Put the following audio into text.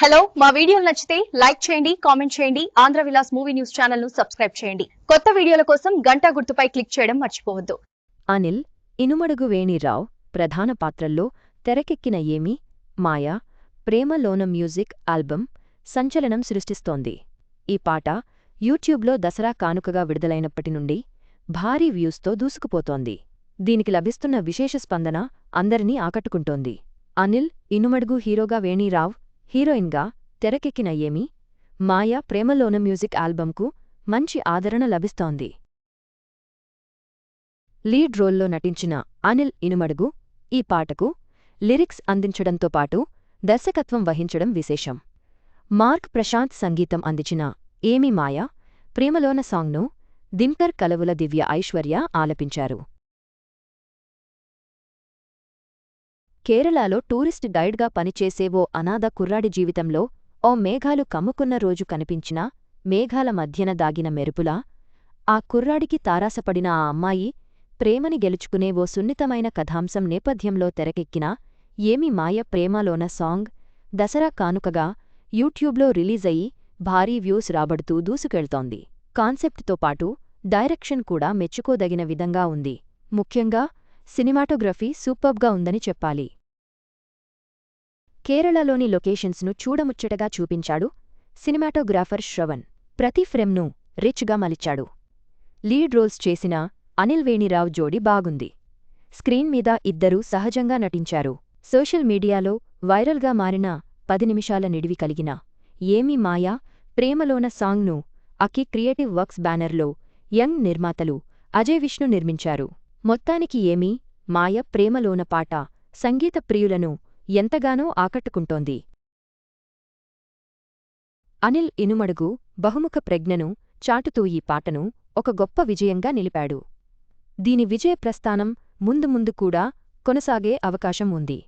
Hello మా వీడియోలు నచ్చితే లైక్ చేయండి కామెంట్ చేయండి ఆంధ్ర విలాస్ మూవీ న్యూస్ ఛానల్ను సబ్స్క్రైబ్ చేయండి. కొత్త వీడియోల కోసం గంటా గుర్తుపై క్లిక్ చేయడం మర్చిపోవద్దు. అనిల్ ఇనుమడుగు వేణిరావు ప్రధాన పాత్రల్లో తెరకెక్కిన ఏమి మాయా ప్రేమలోన మ్యూజిక్ ఆల్బమ్ సంచలనం సృష్టిస్తోంది. ఈ పాట యూట్యూబ్లో దసరా కానుకగా విడుదలైనప్పటి నుండి భారీ వ్యూస్తో దూసుకుపోతోంది. దీనికి లభిస్తున్న విశేష స్పందన అందరినీ ఆకట్టుకుంటోంది. అనిల్ ఇనుమడుగు హీరోగా వేణీరావ్ హీరోయిన్గా తెరకెక్కిన ఏమి మాయా ప్రేమలోన మ్యూజిక్ ఆల్బంకు మంచి ఆదరణ లభిస్తోంది. లీడ్ రోల్లో నటించిన అనిల్ ఇనుమడుగు ఈ పాటకు లిరిక్స్ అందించడంతో పాటు దర్శకత్వం వహించడం విశేషం. మార్క్ ప్రశాంత్ సంగీతం అందించిన ఏమి మాయా ప్రేమలోన సాంగ్ను దింకర్ కలవుల దివ్య ఐశ్వర్య ఆలపించారు. కేరళలో టూరిస్ట్ గైడ్గా పనిచేసే ఓ అనాథ కుర్రాడి జీవితంలో ఓ మేఘాలు కమ్ముకున్న రోజు కనిపించిన మేఘాల మధ్యన దాగిన మెరుపులా ఆ కుర్రాడికి తారాసపడిన ఆ అమ్మాయి ప్రేమని గెలుచుకునే ఓ సున్నితమైన కథాంశం నేపథ్యంలో తెరకెక్కిన ఏమి మాయ ప్రేమలోన సాంగ్ దసరా కానుకగా యూట్యూబ్లో రిలీజయ్యి భారీ వ్యూస్ రాబడుతూ దూసుకెళ్తోంది. కాన్సెప్ట్తో పాటు డైరెక్షన్ కూడా మెచ్చుకోదగిన విధంగా ఉంది. ముఖ్యంగా సినిమాటోగ్రఫీ సూపర్బ్గా ఉందని చెప్పాలి. కేరళలోని లొకేషన్స్ను చూడముచ్చటగా చూపించాడు సినిమాటోగ్రాఫర్ శ్రవణ్. ప్రతి ఫ్రెమ్ను రిచ్గా మలిచాడు. లీడ్ రోల్స్ చేసిన అనిల్ వేణిరావ్ జోడి బాగుంది. స్క్రీన్ మీద ఇద్దరూ సహజంగా నటించారు. సోషల్ మీడియాలో వైరల్గా మారిన పది నిమిషాల నిడివి కలిగిన ఏమి మాయా ప్రేమలోన సాంగ్ను అకి క్రియేటివ్ వర్క్స్ బ్యానర్లో యంగ్ నిర్మాతలు అజయ్ విష్ణు నిర్మించారు. మొత్తానికి ఏమీ మాయ ప్రేమలోన పాట సంగీత ప్రియులను ఎంతగానో ఆకట్టుకుంటోంది. అనిల్ ఇనుమడుగు బహుముఖ ప్రజ్ఞను చాటుతూ ఈ పాటను ఒక గొప్ప విజయంగా నిలిపాడు. దీని విజయ ప్రస్థానం ముందు ముందు కూడా కొనసాగే అవకాశం ఉంది.